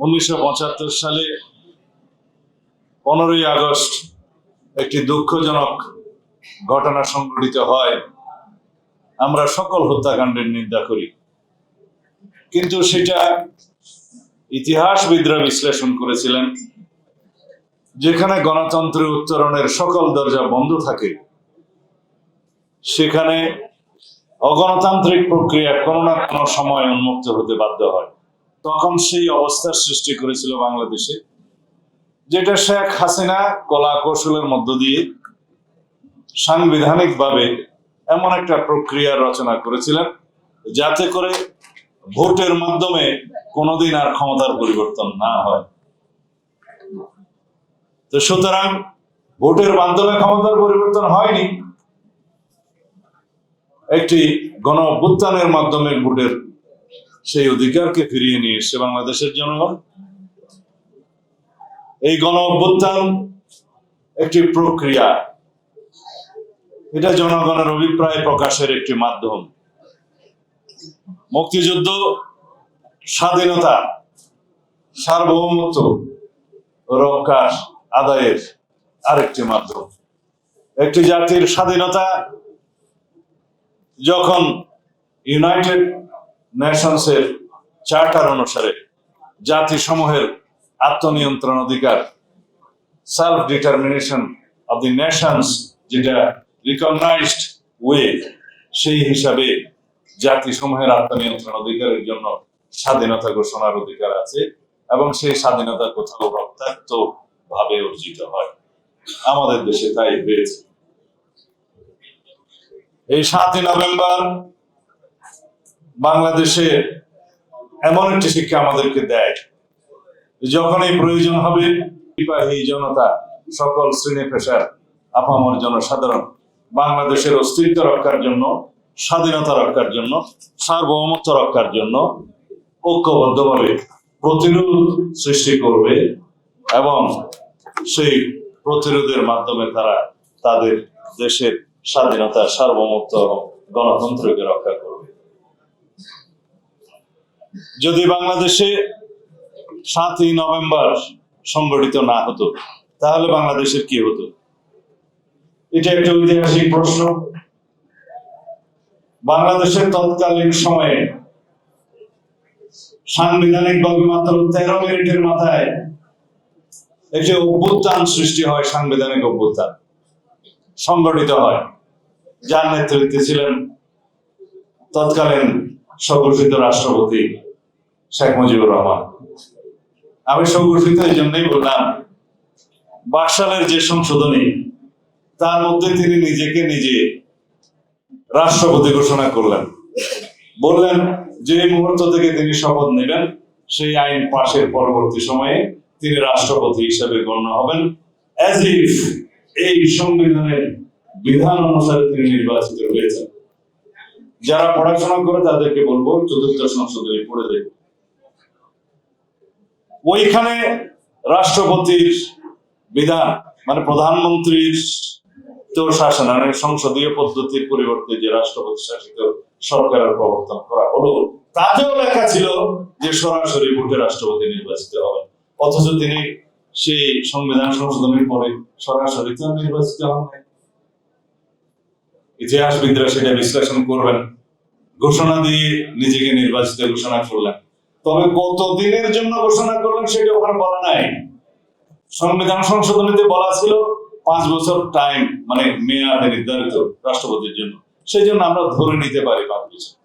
উনিশশো পঁচাত্তর সালে পনেরোই আগস্ট একটি দুঃখজনক ঘটনা সংঘটিত হয়। আমরা সকল হত্যাকাণ্ডের নিন্দা করি। কিন্তু সেটা ইতিহাসবিদরা বিশ্লেষণ করেছিলেন, যেখানে গণতন্ত্রের উত্তরণের সকল দরজা বন্ধ থাকে। সেখানে অগণতান্ত্রিক প্রক্রিয়া কোনো না কোনো সময় উন্মুক্ত হতে বাধ্য হয়। তখন সেই অবস্থার সৃষ্টি করেছিল বাংলাদেশে, যেটা শেখ হাসিনা কলা কৌশলের মধ্য দিয়ে সাংবিধানিকভাবে এমন একটা প্রক্রিয়া রচনা করেছিলেন, যাতে করে ভোটের মাধ্যমে কোনোদিন আর ক্ষমতার পরিবর্তন না হয়। তো সুতরাং ভোটের মাধ্যমে ক্ষমতার পরিবর্তন হয়নি, একটি গণ মাধ্যমে ভোটের সেই অধিকারকে ফিরিয়ে নিয়ে এসছে বাংলাদেশের জনগণ। এই গণ অভ্যুত্থান একটি প্রক্রিয়া। এটা জনগণের অভিপ্রায় প্রকাশের একটি মাধ্যম। মুক্তিযুদ্ধ, স্বাধীনতা, সার্বভৌমত্ব, রক্ষার আদায়ের আরেকটি মাধ্যম। একটি জাতির স্বাধীনতা যখন ইউনাইটেড নেশনসের চার্টার অনুসারে জাতিসমূহের আত্মনিয়ন্ত্রণ অধিকার self determination of the nations যেটা রিকগনাইজড ওয়ে সেই হিসাবে জাতিসমূহের আত্মনিয়ন্ত্রণ অধিকারের জন্য স্বাধীনতা ঘোষণার অধিকার আছে এবং সেই স্বাধীনতা কোথাও রক্তাক্ত ভাবে অর্জিত হয়। আমাদের দেশে তাই হয়েছে। এই সাতই নভেম্বর বাংলাদেশে এমন একটি শিক্ষা আমাদেরকে দেয়, যখনই প্রয়োজন হবে, সিপাহী জনতা, সকল শ্রেণি পেশার আপামর জনসাধারণ বাংলাদেশের অস্তিত্ব রক্ষার জন্য, স্বাধীনতা রক্ষার জন্য, সার্বভৌমত্ব রক্ষার জন্য ঐক্যবদ্ধভাবে প্রতিরোধ সৃষ্টি করবে এবং সেই প্রতিরোধের মাধ্যমে তারা তাদের দেশের স্বাধীনতা সার্বভৌমত্ব গণতন্ত্রকে রক্ষা করবে। যদি বাংলাদেশে সাতই নভেম্বর সংগঠিত না হতো, তাহলে বাংলাদেশের কি হতো? এটা একটা ঐতিহাসিক প্রশ্ন। বাংলাদেশের তৎকালীন সময়ে সাংবিধানিক ভাবে মাত্র তেরো মিনিটের মাথায় একটি অভ্যুত্থান সৃষ্টি হয়, সাংবিধানিক অভ্যুত্থান। সংগঠিত হয়। যার নেতৃত্বে ছিলেন তৎকালীন স্বঘোষিত রাষ্ট্রপতি শেখ মুজিবুর রহমান। আমি স্বঘোষিত এই জন্যই বললাম, বাকশালের যে সংশোধনী, তার মধ্যে তিনি নিজেকে নিজে রাষ্ট্রপতি ঘোষণা করলেন। বললেন, যে মুহূর্ত থেকে তিনি শপথ নেবেন, সেই আইন পাশের পরবর্তী সময়ে তিনি রাষ্ট্রপতি হিসেবে গণ্য হবেন। অ্যাজ ইফ এই সংবিধানের বিধান অনুসারে তিনি নির্বাচিত হয়েছেন। যারা পড়াশোনা করে তাদেরকে বলব, চতুর্থ সংশোধনী পড়ে দেখুন ওইখানে রাষ্ট্রপতির বিধান মানে প্রধানমন্ত্রীর তো শাসন মানে সংসদীয় পদ্ধতির পরিবর্তে যে রাষ্ট্রপতি শাসিত সরকারের প্রবর্তন করা হলো, তাতেও লেখা ছিল যে সরাসরি ভোটে রাষ্ট্রপতি নির্বাচিত হবে অথচ তিনি সেই সংবিধান সংশোধনের পরে সরাসরি তো নির্বাচিত হন নাই। ইতিহাসবিদরা সেটা বিশ্লেষণ করবেন। ঘোষণা দিয়ে নিজেকে নির্বাচিত ঘোষণা করলেন। তবে কতদিনের জন্য ঘোষণা করলেন সেটা ওখানে বলা নাই। সংবিধান সংশোধনীতে বলা ছিল পাঁচ বছর টাইম মানে মেয়াদে নির্ধারিত রাষ্ট্রপতির জন্য। সেই জন্য আমরা ধরে নিতে পারি পাঁচ বছর।